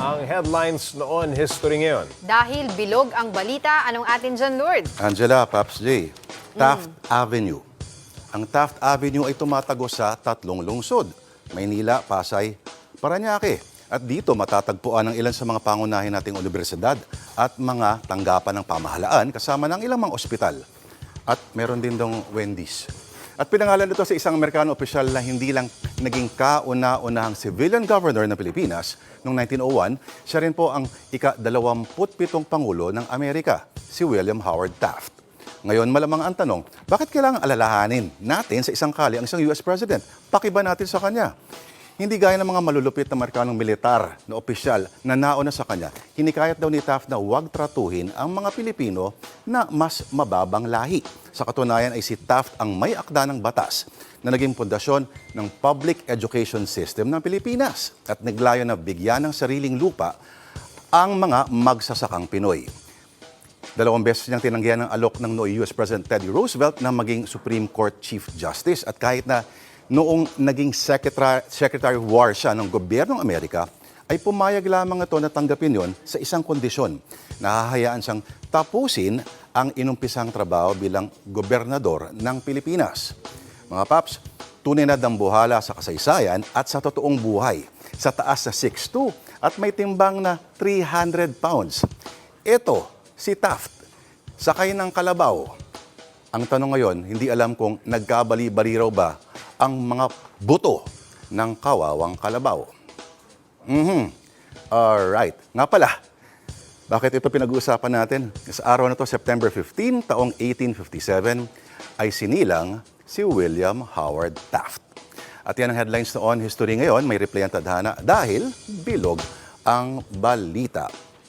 ang headlines noon, history ngayon. Dahil bilog ang balita, anong atin dyan, Lord? Angela, Paps J, Taft Avenue. Ang Taft Avenue ay tumatago sa tatlong lungsod, Maynila, Pasay, Paranaque. At dito matatagpuan ang ilan sa mga pangunahin nating universidad at mga tanggapan ng pamahalaan kasama ng ilang mga ospital. At meron din dong Wendy's. At pinangalan ito sa isang Amerikano opisyal na hindi lang naging kauna-unahang civilian governor ng Pilipinas noong 1901, siya rin po ang ika-27 Pangulo ng Amerika, si William Howard Taft. Ngayon, malamang ang tanong, bakit kailangan alalahanin natin sa isang kali ang isang US President? Pakiba natin sa kanya. Hindi gaya ng mga malulupit na Amerikanong militar na opisyal na nauna sa kanya, hinikayat daw ni Taft na huwag tratuhin ang mga Pilipino na mas mababang lahi. Sa katunayan ay si Taft ang may akda ng batas na naging pundasyon ng public education system ng Pilipinas at naglayo na bigyan ng sariling lupa ang mga magsasakang Pinoy. Dalawang beses niyang tinanggihan ng alok ng noong US President Teddy Roosevelt na maging Supreme Court Chief Justice. At kahit na noong naging Secretary, Secretary of War siya ng gobyernong Amerika, ay pumayag lamang ito na tanggapin yon sa isang kondisyon. Nahahayaan siyang tapusin ang inumpisang trabaho bilang gobernador ng Pilipinas. Mga paps, tunay na dambuhala sa kasaysayan at sa totoong buhay. Sa taas na 6'2 at may timbang na 300 pounds. Ito, si Taft, sakay ng kalabaw. Ang tanong ngayon, hindi alam kung nagkabali-bali raw ba ang mga buto ng kawawang kalabaw. Mhm. Alright. Nga pala, bakit ito pinag-uusapan natin? Sa araw na to, September 15, taong 1857, ay sinilang si William Howard Taft. At yan ang headlines na On History ngayon. May replay ang tadhana dahil bilog ang balita.